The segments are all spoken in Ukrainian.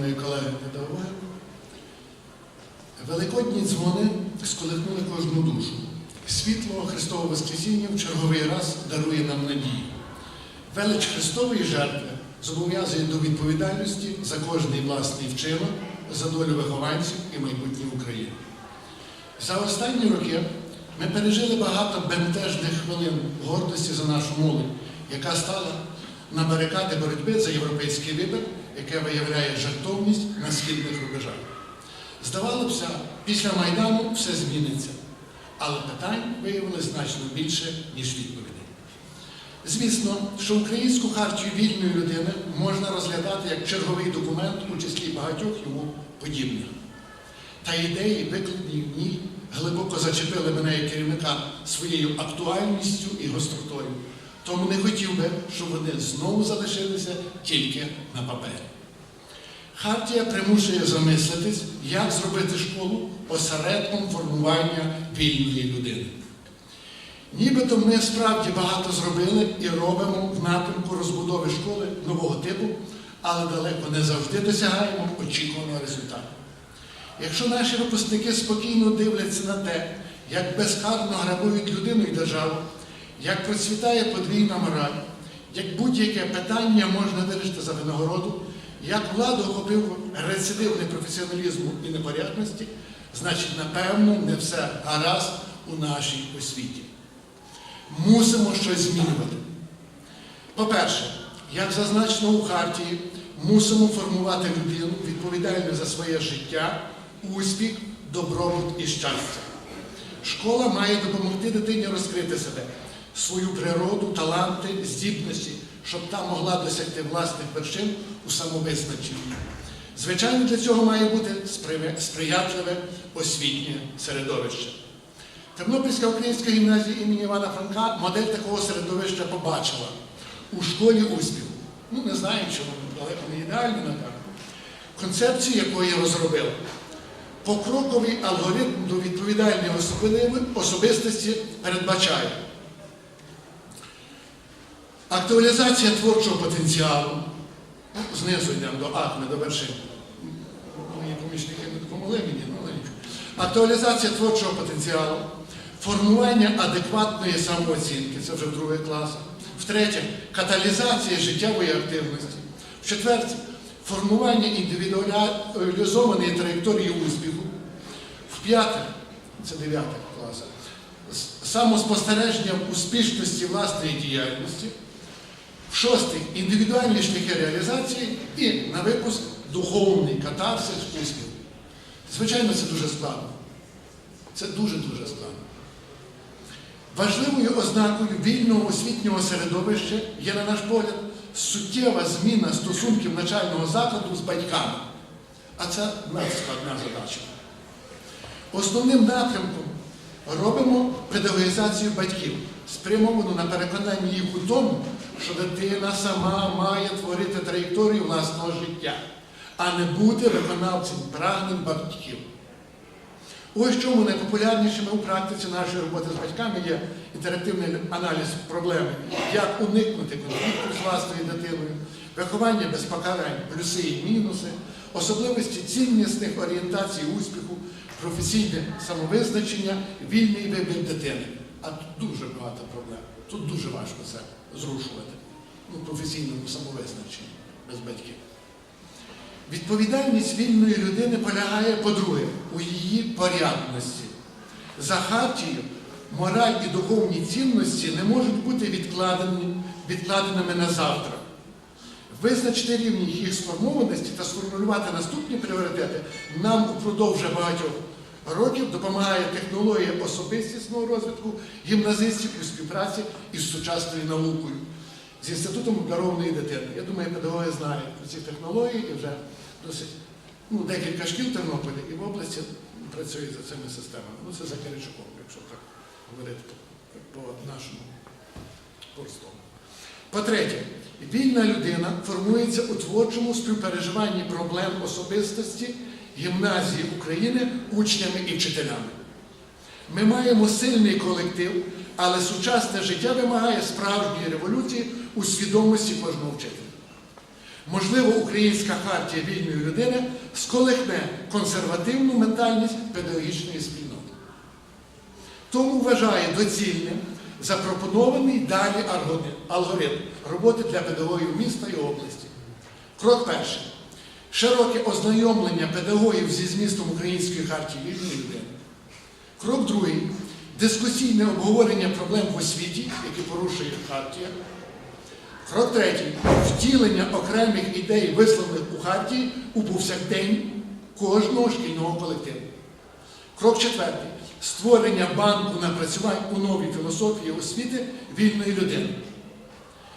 мої колеги педагоги. Великодні дзвони сколихнули кожну душу. Світло Христового Воскресіння в черговий раз дарує нам надію. Велич Христової жертви зобов'язує до відповідальності за кожний власний вчинок, за долю вихованців і майбутнє України. За останні роки ми пережили багато бентежних хвилин гордості за нашу молодь, яка стала на барикади боротьби за європейський вибір, яке виявляє жертовність на східних рубежах. Здавалося, після Майдану все зміниться, але питань виявилось значно більше, ніж відповідей. Звісно, що українську хартію вільної людини можна розглядати як черговий документ у числі багатьох йому подібних. Та ідеї, викладені в ній, глибоко зачепили мене як керівника своєю актуальністю і гостротою. Тому не хотів би, щоб вони знову залишилися тільки на папері. Хартія примушує замислитись, як зробити школу осередком формування вільної людини. Нібито ми справді багато зробили і робимо в напрямку розбудови школи нового типу, але далеко не завжди досягаємо очікуваного результату. Якщо наші випускники спокійно дивляться на те, як безкарно грабують людину і державу, як процвітає подвійна мораль, як будь-яке питання можна вирішити за винагороду, як владу охопив рецидив непрофесіоналізму і непорядності, значить, напевно, не все гаразд у нашій освіті. Мусимо щось змінювати. По-перше, як зазначено у Хартії, мусимо формувати людину відповідальну за своє життя, успіх, добробут і щастя. Школа має допомогти дитині розкрити себе, свою природу, таланти, здібності, щоб та могла досягти власних вершин у самовизначенні. Звичайно, для цього має бути сприятливе освітнє середовище. Тернопільська українська гімназія імені Івана Франка модель такого середовища побачила у школі успіху. Ну, не чи воно далеко не ідеально, напевно. Концепцію якої розробила. Покроковий алгоритм до відповідальної особистості передбачає актуалізація творчого потенціалу. Знизу йдемо до Ахме, до вершини. Мої помічники не допомогли мені, ну але нічого. Актуалізація творчого потенціалу, формування адекватної самооцінки, це вже другий клас. Втретє, каталізація життєвої активності. В-четверте, формування індивідуалізованої траєкторії успіху. В-п'яте, це дев'ятий клас, самоспостереження успішності власної діяльності. В-шостий, індивідуальні шляхи реалізації і на випуск духовний катарсис успіху. Звичайно, це дуже складно. Це дуже-дуже складно. Важливою ознакою вільного освітнього середовища є, на наш погляд, суттєва зміна стосунків навчального закладу з батьками. А це надскладна задача. Основним напрямком робимо педагогізацію батьків, спрямовану на переконання їх у тому, що дитина сама має творити траєкторію власного життя, а не бути виконавцем прагнень батьків. Ось чому найпопулярнішими у практиці нашої роботи з батьками є інтерактивний аналіз проблеми, як уникнути конфлікту з власною дитиною, виховання без покарань, плюси і мінуси, особливості ціннісних орієнтацій успіху, професійне самовизначення, вільний вибір дитини. А тут дуже багато проблем. Тут дуже важко це зрушувати у професійному самовизначенні без батьків. Відповідальність вільної людини полягає, по-друге, у її порядності. За хартією мораль і духовні цінності не можуть бути відкладені, відкладеними на завтра. Визначити рівні їх сформованості та сформулювати наступні пріоритети нам упродовж багатьох років допомагає технологія особистісного розвитку гімназистів у співпраці із сучасною наукою, з інститутом обдарованої дитини. Я думаю, педагоги знають ці технології і вже досить ну, декілька шкіл Тернополі і в області працюють за цими системами. Ну, це за Киричуком, якщо так говорити по нашому простому. По-третє, вільна людина формується у творчому співпереживанні проблем особистості гімназії України учнями і вчителями. Ми маємо сильний колектив, але сучасне життя вимагає справжньої революції у свідомості кожного вчителя. Можливо, українська хартія вільної людини сколихне консервативну ментальність педагогічної спільноти. Тому вважає доцільним запропонований далі алгоритм роботи для педагогів міста і області. Крок перший. Широке ознайомлення педагогів зі змістом Української хартії вільної людини. Крок другий. Дискусійне обговорення проблем в освіті, які порушує хартія. Крок третій. Втілення окремих ідей, висловлених у хартії, у повсякдень кожного шкільного колективу. Крок четвертий. Створення банку напрацювань у новій філософії освіти вільної людини.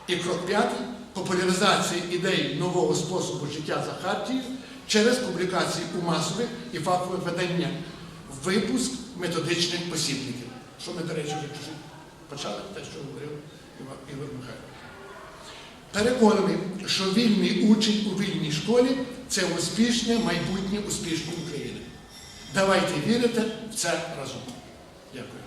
І крок п'ятий популяризація ідей нового способу життя за хартією через публікації у масових і фахових виданнях, випуск методичних посібників. Що ми, до речі, почали те, що говорив Ігор Михайлович. Переконаний, що вільний учень у вільній школі це успішне майбутнє успішної України. Давайте вірити в це разом. Дякую.